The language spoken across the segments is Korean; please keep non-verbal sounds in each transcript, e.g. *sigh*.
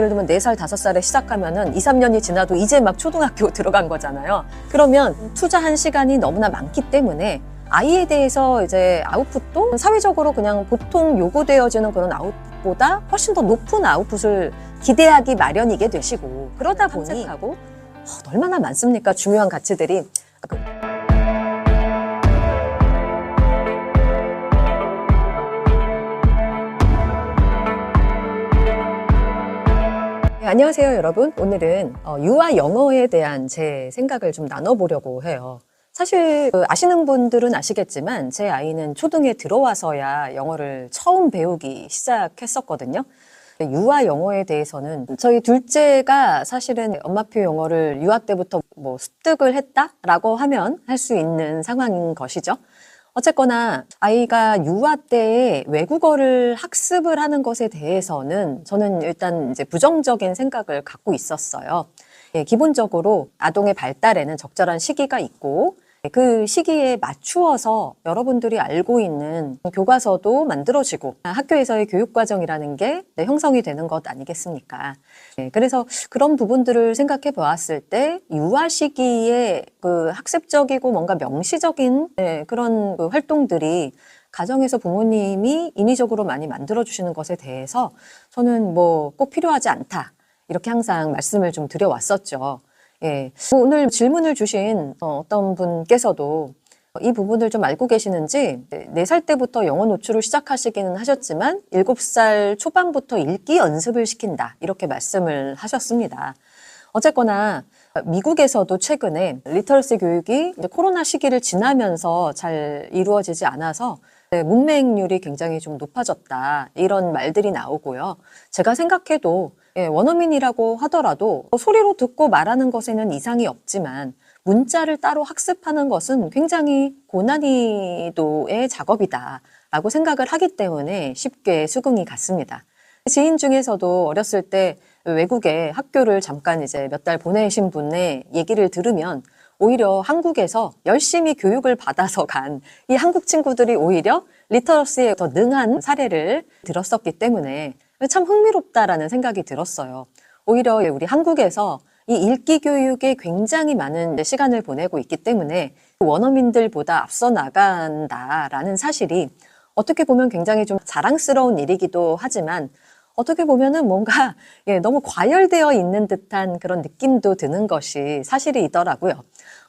예를 들면 4살, 5살에 시작하면은 2, 3년이 지나도 이제 막 초등학교 *laughs* 들어간 거잖아요. 그러면 투자한 시간이 너무나 많기 때문에 아이에 대해서 이제 아웃풋도 사회적으로 그냥 보통 요구되어지는 그런 아웃풋보다 훨씬 더 높은 아웃풋을 기대하기 마련이게 되시고 그러다 보니 하고? 얼마나 많습니까? 중요한 가치들이 안녕하세요, 여러분. 오늘은 어, 유아 영어에 대한 제 생각을 좀 나눠보려고 해요. 사실 그 아시는 분들은 아시겠지만 제 아이는 초등에 들어와서야 영어를 처음 배우기 시작했었거든요. 유아 영어에 대해서는 저희 둘째가 사실은 엄마표 영어를 유아 때부터 뭐 습득을 했다라고 하면 할 수 있는 상황인 것이죠. 어쨌거나 아이가 유아 때에 외국어를 학습을 하는 것에 대해서는 저는 일단 이제 부정적인 생각을 갖고 있었어요. 예, 기본적으로 아동의 발달에는 적절한 시기가 있고 그 시기에 맞추어서 여러분들이 알고 있는 교과서도 만들어지고 학교에서의 교육과정이라는 게 네, 형성이 되는 것 아니겠습니까? 네, 그래서 그런 부분들을 생각해 보았을 때 유아 시기에 그 학습적이고 뭔가 명시적인 네, 그런 그 활동들이 가정에서 부모님이 인위적으로 많이 만들어 주시는 것에 대해서 저는 뭐 꼭 필요하지 않다. 이렇게 항상 말씀을 좀 드려왔었죠. 예. 오늘 질문을 주신 어, 어떤 분께서도 이 부분을 좀 알고 계시는지 네 살 때부터 영어 노출을 시작하시기는 하셨지만 일곱 살 초반부터 읽기 연습을 시킨다 이렇게 말씀을 하셨습니다. 어쨌거나 미국에서도 최근에 리터러시 교육이 코로나 시기를 지나면서 잘 이루어지지 않아서 네, 문맹률이 굉장히 좀 높아졌다 이런 말들이 나오고요. 제가 생각해도 예, 원어민이라고 하더라도 소리로 듣고 말하는 것에는 이상이 없지만 문자를 따로 학습하는 것은 굉장히 고난이도의 작업이다라고 생각을 하기 때문에 쉽게 수긍이 갔습니다. 지인 중에서도 어렸을 때 외국에 학교를 잠깐 이제 몇 달 보내신 분의 얘기를 들으면 오히려 한국에서 열심히 교육을 받아서 간 이 한국 친구들이 오히려 리터러시에 더 능한 사례를 들었었기 때문에 참 흥미롭다라는 생각이 들었어요. 오히려 우리 한국에서 이 읽기 교육에 굉장히 많은 시간을 보내고 있기 때문에 원어민들보다 앞서 나간다라는 사실이 어떻게 보면 굉장히 좀 자랑스러운 일이기도 하지만 어떻게 보면은 뭔가 *laughs* 예, 너무 과열되어 있는 듯한 그런 느낌도 드는 것이 사실이더라고요.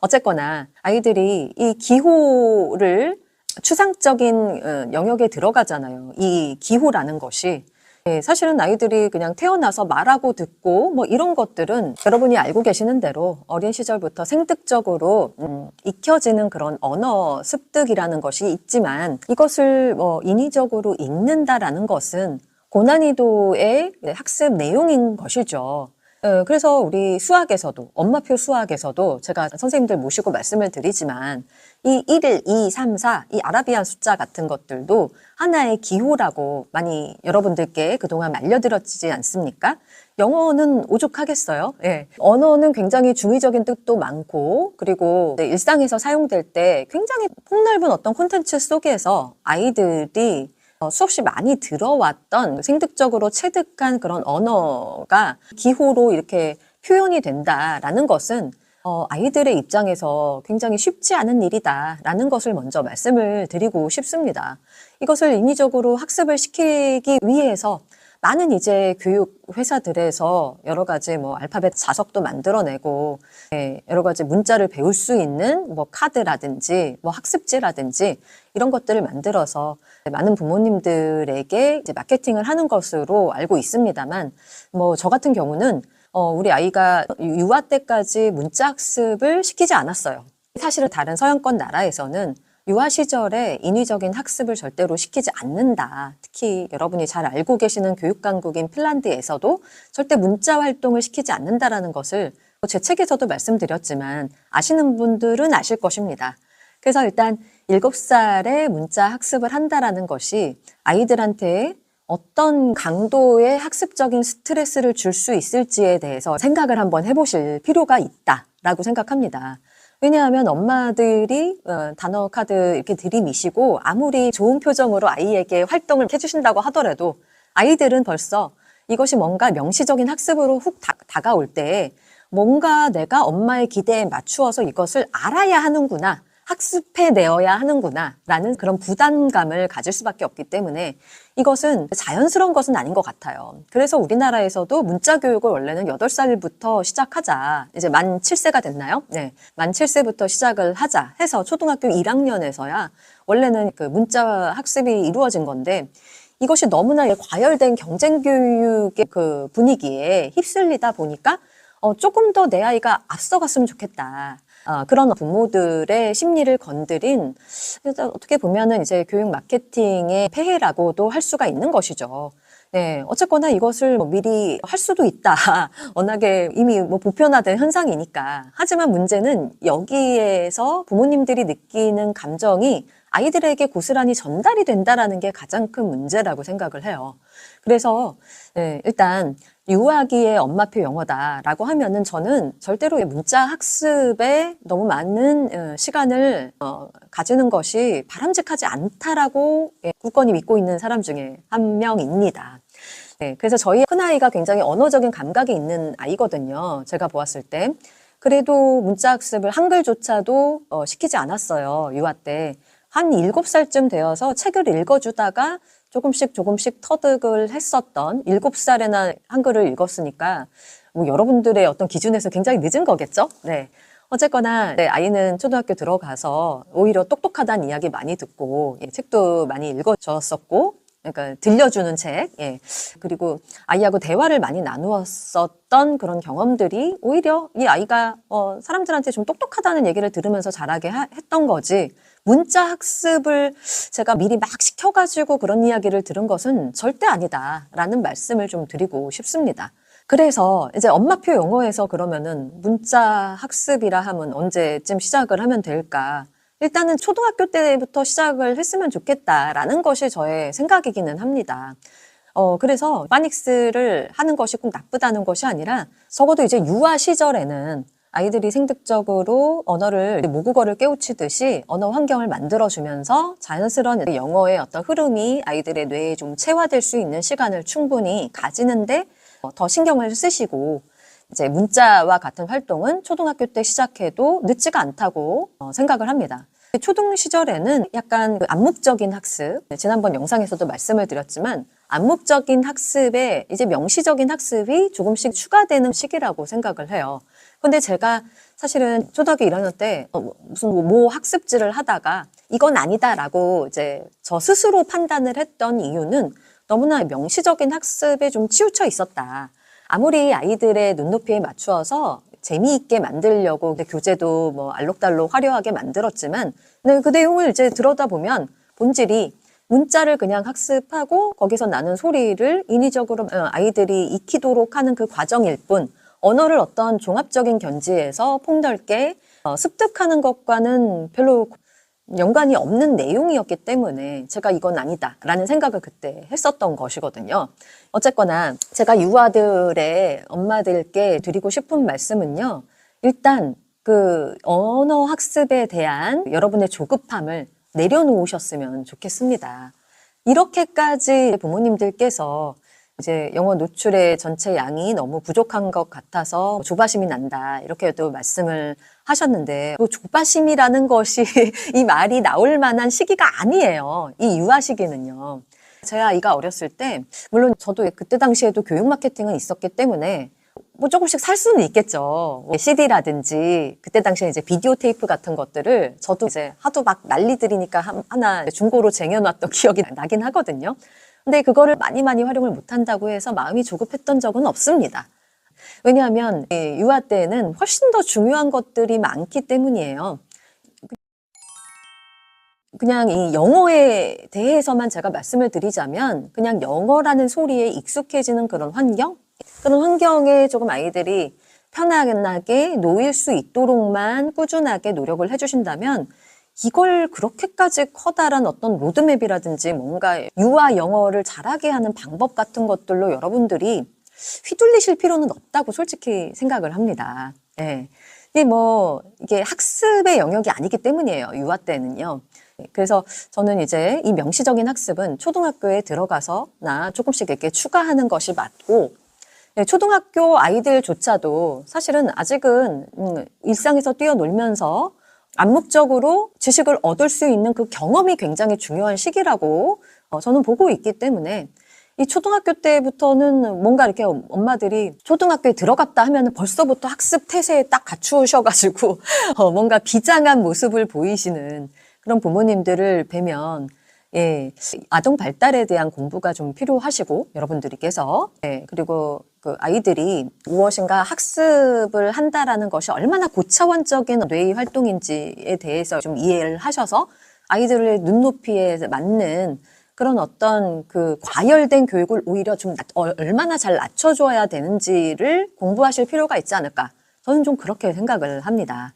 어쨌거나 아이들이 이 기호를 추상적인 어, 영역에 들어가잖아요. 이 기호라는 것이 예, 사실은 아이들이 그냥 태어나서 말하고 듣고 뭐 이런 것들은 여러분이 알고 계시는 대로 어린 시절부터 생득적으로 음, 익혀지는 그런 언어 습득이라는 것이 있지만 이것을 뭐 인위적으로 읽는다라는 것은 고난이도의 학습 내용인 것이죠. 어, 그래서 우리 수학에서도, 엄마표 수학에서도 제가 선생님들 모시고 말씀을 드리지만 이 1, 2, 3, 4, 이 아라비안 숫자 같은 것들도 하나의 기호라고 많이 여러분들께 그동안 알려드렸지 않습니까? 영어는 오죽하겠어요. 예. 언어는 굉장히 중의적인 뜻도 많고, 그리고 네, 일상에서 사용될 때 굉장히 폭넓은 어떤 콘텐츠 속에서 아이들이 어, 수없이 많이 들어왔던 생득적으로 체득한 그런 언어가 기호로 이렇게 표현이 된다라는 것은 어, 아이들의 입장에서 굉장히 쉽지 않은 일이다라는 것을 먼저 말씀을 드리고 싶습니다. 이것을 인위적으로 학습을 시키기 위해서 많은 이제 교육 회사들에서 여러 가지 뭐 알파벳 자석도 만들어내고 예, 여러 가지 문자를 배울 수 있는 뭐 카드라든지 뭐 학습지라든지 이런 것들을 만들어서 많은 부모님들에게 이제 마케팅을 하는 것으로 알고 있습니다만 뭐 저 같은 경우는 어, 우리 아이가 유아 때까지 문자 학습을 시키지 않았어요. 사실은 다른 서양권 나라에서는 유아 시절에 인위적인 학습을 절대로 시키지 않는다. 특히 여러분이 잘 알고 계시는 교육 강국인 핀란드에서도 절대 문자 활동을 시키지 않는다라는 것을 제 책에서도 말씀드렸지만 아시는 분들은 아실 것입니다. 그래서 일단 7살에 문자 학습을 한다라는 것이 아이들한테 어떤 강도의 학습적인 스트레스를 줄 수 있을지에 대해서 생각을 한번 해보실 필요가 있다라고 생각합니다. 왜냐하면 엄마들이 어, 단어 카드 이렇게 들이미시고 아무리 좋은 표정으로 아이에게 활동을 해주신다고 하더라도 아이들은 벌써 이것이 뭔가 명시적인 학습으로 훅 다, 다가올 때 뭔가 내가 엄마의 기대에 맞추어서 이것을 알아야 하는구나. 학습해 내어야 하는구나. 라는 그런 부담감을 가질 수밖에 없기 때문에 이것은 자연스러운 것은 아닌 것 같아요. 그래서 우리나라에서도 문자 교육을 원래는 8살부터 시작하자. 이제 만 7세가 됐나요? 네. 만 7세부터 시작을 하자 해서 초등학교 1학년에서야 원래는 그 문자 학습이 이루어진 건데 이것이 너무나 과열된 경쟁 교육의 그 분위기에 휩쓸리다 보니까 어, 조금 더 내 아이가 앞서갔으면 좋겠다. 어, 그런 부모들의 심리를 건드린 어떻게 보면은 이제 교육 마케팅의 폐해라고도 할 수가 있는 것이죠. 네, 어쨌거나 이것을 뭐 미리 할 수도 있다. *laughs* 워낙에 이미 뭐 보편화된 현상이니까. 하지만 문제는 여기에서 부모님들이 느끼는 감정이 아이들에게 고스란히 전달이 된다라는 게 가장 큰 문제라고 생각을 해요. 그래서 네, 일단 유아기의 엄마표 영어다라고 하면은 저는 절대로 문자 학습에 너무 많은 어, 시간을 어, 가지는 것이 바람직하지 않다라고 예, 굳건히 믿고 있는 사람 중에 한 명입니다. 네, 그래서 저희 큰아이가 굉장히 언어적인 감각이 있는 아이거든요. 제가 보았을 때. 그래도 문자 학습을 한글조차도 어, 시키지 않았어요. 유아 때. 한 일곱 살쯤 되어서 책을 읽어주다가 조금씩 조금씩 터득을 했었던 일곱 살에나 한글을 읽었으니까 뭐 여러분들의 어떤 기준에서 굉장히 늦은 거겠죠? 네. 어쨌거나 네, 아이는 초등학교 들어가서 오히려 똑똑하다는 이야기 많이 듣고 예, 책도 많이 읽어줬었고 그러니까 들려주는 책, 예. 그리고 아이하고 대화를 많이 나누었었던 그런 경험들이 오히려 이 아이가 어, 사람들한테 좀 똑똑하다는 얘기를 들으면서 자라게 하- 했던 거지. 문자 학습을 제가 미리 막 시켜가지고 그런 이야기를 들은 것은 절대 아니다라는 말씀을 좀 드리고 싶습니다. 그래서 이제 엄마표 영어에서 그러면은 문자 학습이라 하면 언제쯤 시작을 하면 될까? 일단은 초등학교 때부터 시작을 했으면 좋겠다라는 것이 저의 생각이기는 합니다. 어, 그래서 파닉스를 하는 것이 꼭 나쁘다는 것이 아니라 적어도 이제 유아 시절에는 아이들이 생득적으로 언어를 모국어를 깨우치듯이 언어 환경을 만들어주면서 자연스러운 영어의 어떤 흐름이 아이들의 뇌에 좀 체화될 수 있는 시간을 충분히 가지는데 어, 더 신경을 쓰시고 이제 문자와 같은 활동은 초등학교 때 시작해도 늦지가 않다고 어, 생각을 합니다. 초등 시절에는 약간 그 암묵적인 학습, 네, 지난번 영상에서도 말씀을 드렸지만 암묵적인 학습에 이제 명시적인 학습이 조금씩 추가되는 시기라고 생각을 해요. 근데 제가 사실은 초등학교 1학년 때 어, 무슨 모 학습지를 하다가 이건 아니다라고 이제 저 스스로 판단을 했던 이유는 너무나 명시적인 학습에 좀 치우쳐 있었다. 아무리 아이들의 눈높이에 맞추어서 재미있게 만들려고 교재도 뭐 알록달록 화려하게 만들었지만 근데 그 내용을 이제 들여다보면 본질이 문자를 그냥 학습하고 거기서 나는 소리를 인위적으로 어, 아이들이 익히도록 하는 그 과정일 뿐 언어를 어떤 종합적인 견지에서 폭넓게 어, 습득하는 것과는 별로 연관이 없는 내용이었기 때문에 제가 이건 아니다라는 생각을 그때 했었던 것이거든요. 어쨌거나 제가 유아들의 엄마들께 드리고 싶은 말씀은요. 일단 그 언어 학습에 대한 여러분의 조급함을 내려놓으셨으면 좋겠습니다. 이렇게까지 부모님들께서 이제 영어 노출의 전체 양이 너무 부족한 것 같아서 조바심이 난다 이렇게도 말씀을 하셨는데 그 조바심이라는 것이 *laughs* 이 말이 나올 만한 시기가 아니에요. 이 유아 시기는요. 제 아이가 어렸을 때 물론 저도 그때 당시에도 교육 마케팅은 있었기 때문에 뭐 조금씩 살 수는 있겠죠. CD라든지 그때 당시에 이제 비디오 테이프 같은 것들을 저도 이제 하도 막 난리들이니까 한- 하나 중고로 쟁여놨던 *laughs* 기억이 나긴 하거든요. 근데 그거를 많이 많이 활용을 못한다고 해서 마음이 조급했던 적은 없습니다. 왜냐하면 이 유아 때는 훨씬 더 중요한 것들이 많기 때문이에요. 그냥 이 영어에 대해서만 제가 말씀을 드리자면 그냥 영어라는 소리에 익숙해지는 그런 환경? 그런 환경에 조금 아이들이 편안하게 놓일 수 있도록만 꾸준하게 노력을 해주신다면 이걸 그렇게까지 커다란 어떤 로드맵이라든지 뭔가 유아 영어를 잘하게 하는 방법 같은 것들로 여러분들이 휘둘리실 필요는 없다고 솔직히 생각을 합니다. 예. 이게 뭐, 이게 학습의 영역이 아니기 때문이에요. 유아 때는요. 그래서 저는 이제 이 명시적인 학습은 초등학교에 들어가서나 조금씩 이렇게 추가하는 것이 맞고 네, 초등학교 아이들조차도 사실은 아직은 음, 일상에서 뛰어놀면서 암묵적으로 지식을 얻을 수 있는 그 경험이 굉장히 중요한 시기라고 어, 저는 보고 있기 때문에 이 초등학교 때부터는 뭔가 이렇게 엄마들이 초등학교에 들어갔다 하면 벌써부터 학습 태세에 딱 갖추셔가지고 *laughs* 어, 뭔가 비장한 모습을 보이시는 그런 부모님들을 뵈면 예, 아동 발달에 대한 공부가 좀 필요하시고 여러분들께서 예, 그리고 그 아이들이 무엇인가 학습을 한다라는 것이 얼마나 고차원적인 뇌의 활동인지에 대해서 좀 이해를 하셔서 아이들의 눈높이에 맞는 그런 어떤 그 과열된 교육을 오히려 좀 얼마나 잘 낮춰줘야 되는지를 공부하실 필요가 있지 않을까. 저는 좀 그렇게 생각을 합니다.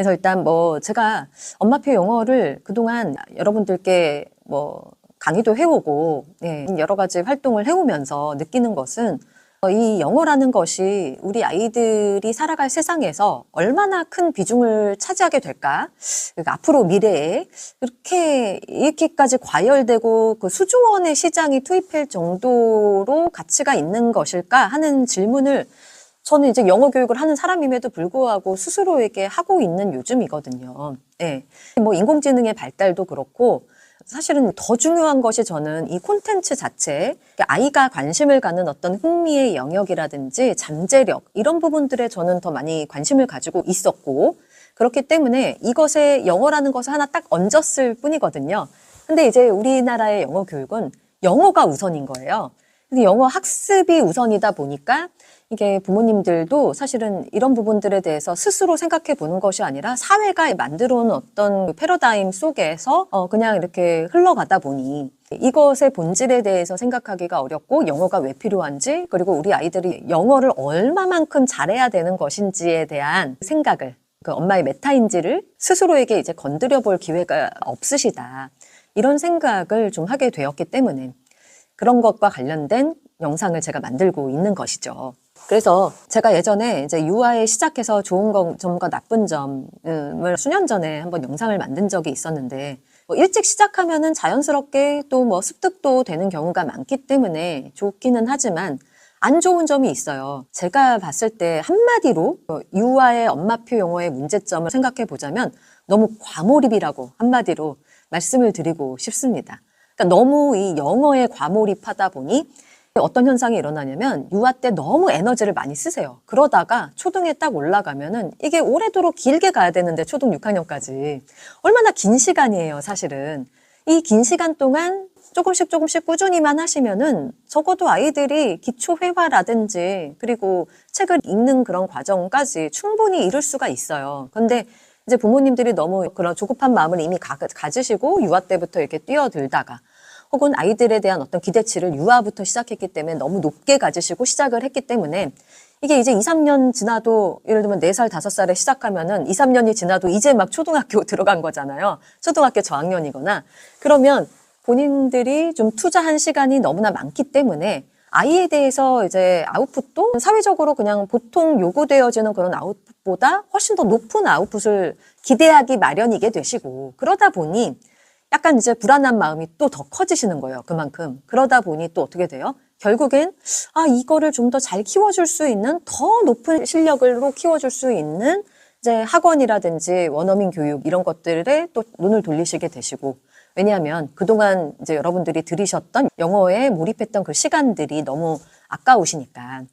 그래서 일단 뭐 제가 엄마표 영어를 그동안 여러분들께 뭐 강의도 해오고 예, 여러 가지 활동을 해오면서 느끼는 것은 어, 이 영어라는 것이 우리 아이들이 살아갈 세상에서 얼마나 큰 비중을 차지하게 될까? 그러니까 앞으로 미래에 이렇게 이렇게까지 과열되고 그 수조원의 시장이 투입할 정도로 가치가 있는 것일까 하는 질문을 저는 이제 영어 교육을 하는 사람임에도 불구하고 스스로에게 하고 있는 요즘이거든요. 예. 뭐 인공지능의 발달도 그렇고 사실은 더 중요한 것이 저는 이 콘텐츠 자체, 그러니까 아이가 관심을 갖는 어떤 흥미의 영역이라든지 잠재력, 이런 부분들에 저는 더 많이 관심을 가지고 있었고, 그렇기 때문에 이것에 영어라는 것을 하나 딱 얹었을 뿐이거든요. 근데 이제 우리나라의 영어 교육은 영어가 우선인 거예요. 영어 학습이 우선이다 보니까 이게 부모님들도 사실은 이런 부분들에 대해서 스스로 생각해 보는 것이 아니라 사회가 만들어 놓은 어떤 그 패러다임 속에서 어 그냥 이렇게 흘러가다 보니 이것의 본질에 대해서 생각하기가 어렵고 영어가 왜 필요한지 그리고 우리 아이들이 영어를 얼마만큼 잘해야 되는 것인지에 대한 생각을 그 엄마의 메타인지를 스스로에게 이제 건드려 볼 기회가 없으시다. 이런 생각을 좀 하게 되었기 때문에 그런 것과 관련된 영상을 제가 만들고 있는 것이죠. 그래서 제가 예전에 이제 유아에 시작해서 좋은 거- 점과 나쁜 점을 수년 전에 한번 영상을 만든 적이 있었는데 뭐 일찍 시작하면은 자연스럽게 또 뭐 습득도 되는 경우가 많기 때문에 좋기는 하지만 안 좋은 점이 있어요. 제가 봤을 때 한마디로 어, 유아의 엄마표 영어의 문제점을 생각해 보자면 너무 과몰입이라고 한마디로 말씀을 드리고 싶습니다. 그러니까 너무 이 영어에 과몰입하다 보니 어떤 현상이 일어나냐면 유아 때 너무 에너지를 많이 쓰세요. 그러다가 초등에 딱 올라가면은 이게 오래도록 길게 가야 되는데 초등 6학년까지 얼마나 긴 시간이에요, 사실은. 이 긴 시간 동안 조금씩 조금씩 꾸준히만 하시면은 적어도 아이들이 기초 회화라든지 그리고 책을 읽는 그런 과정까지 충분히 이룰 수가 있어요. 근데 이제 부모님들이 너무 그런 조급한 마음을 이미 가, 가지시고 유아 때부터 이렇게 뛰어들다가 혹은 아이들에 대한 어떤 기대치를 유아부터 시작했기 때문에 너무 높게 가지시고 시작을 했기 때문에 이게 이제 2, 3년 지나도 예를 들면 4살, 5살에 시작하면은 2, 3년이 지나도 이제 막 초등학교 *laughs* 들어간 거잖아요. 초등학교 저학년이거나. 그러면 본인들이 좀 투자한 시간이 너무나 많기 때문에 아이에 대해서 이제 아웃풋도 사회적으로 그냥 보통 요구되어지는 그런 아웃풋보다 훨씬 더 높은 아웃풋을 기대하기 마련이게 되시고 그러다 보니 약간 이제 불안한 마음이 또 더 커지시는 거예요. 그만큼. 그러다 보니 또 어떻게 돼요? 결국엔 아 이거를 좀 더 잘 키워줄 수 있는 더 높은 실력으로 키워줄 수 있는 이제 학원이라든지 원어민 교육 이런 것들에 또 눈을 돌리시게 되시고 왜냐하면 그동안 이제 여러분들이 들으셨던 영어에 몰입했던 그 시간들이 너무 아까우시니까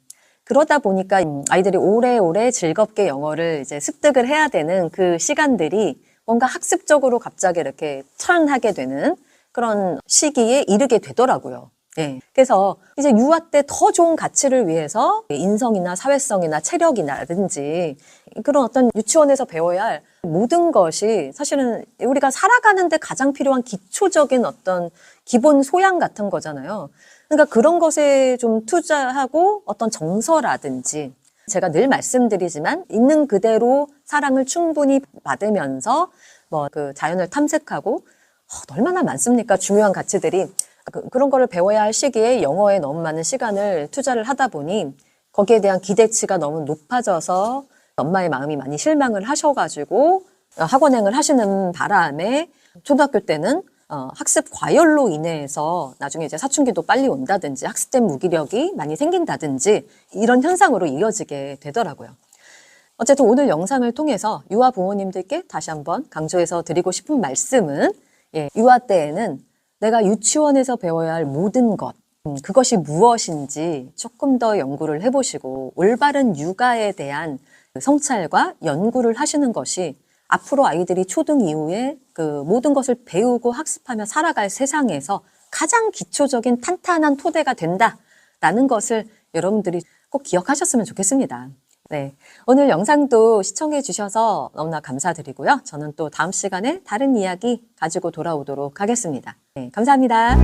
그러다 보니까 아이들이 오래오래 즐겁게 영어를 이제 습득을 해야 되는 그 시간들이 뭔가 학습적으로 갑자기 이렇게 철하게 되는 그런 시기에 이르게 되더라고요. 예. 그래서 이제 유아 때 더 좋은 가치를 위해서 인성이나 사회성이나 체력이라든지 그런 어떤 유치원에서 배워야 할 모든 것이 사실은 우리가 살아가는데 가장 필요한 기초적인 어떤 기본 소양 같은 거잖아요. 그러니까 그런 것에 좀 투자하고 어떤 정서라든지 제가 늘 말씀드리지만 있는 그대로 사랑을 충분히 받으면서 뭐 그 자연을 탐색하고 어, 얼마나 많습니까 중요한 가치들이 그, 그런 거를 배워야 할 시기에 영어에 너무 많은 시간을 투자를 하다 보니 거기에 대한 기대치가 너무 높아져서 엄마의 마음이 많이 실망을 하셔가지고 어, 학원행을 하시는 바람에 초등학교 때는 어, 학습 과열로 인해서 나중에 이제 사춘기도 빨리 온다든지 학습된 무기력이 많이 생긴다든지 이런 현상으로 이어지게 되더라고요. 어쨌든 오늘 영상을 통해서 유아 부모님들께 다시 한번 강조해서 드리고 싶은 말씀은 예, 유아 때에는 내가 유치원에서 배워야 할 모든 것, 음, 그것이 무엇인지 조금 더 연구를 해보시고 올바른 육아에 대한 그 성찰과 연구를 하시는 것이 앞으로 아이들이 초등 이후에 그 모든 것을 배우고 학습하며 살아갈 세상에서 가장 기초적인 탄탄한 토대가 된다라는 것을 여러분들이 꼭 기억하셨으면 좋겠습니다. 네. 오늘 영상도 시청해 주셔서 너무나 감사드리고요. 저는 또 다음 시간에 다른 이야기 가지고 돌아오도록 하겠습니다. 네, 감사합니다.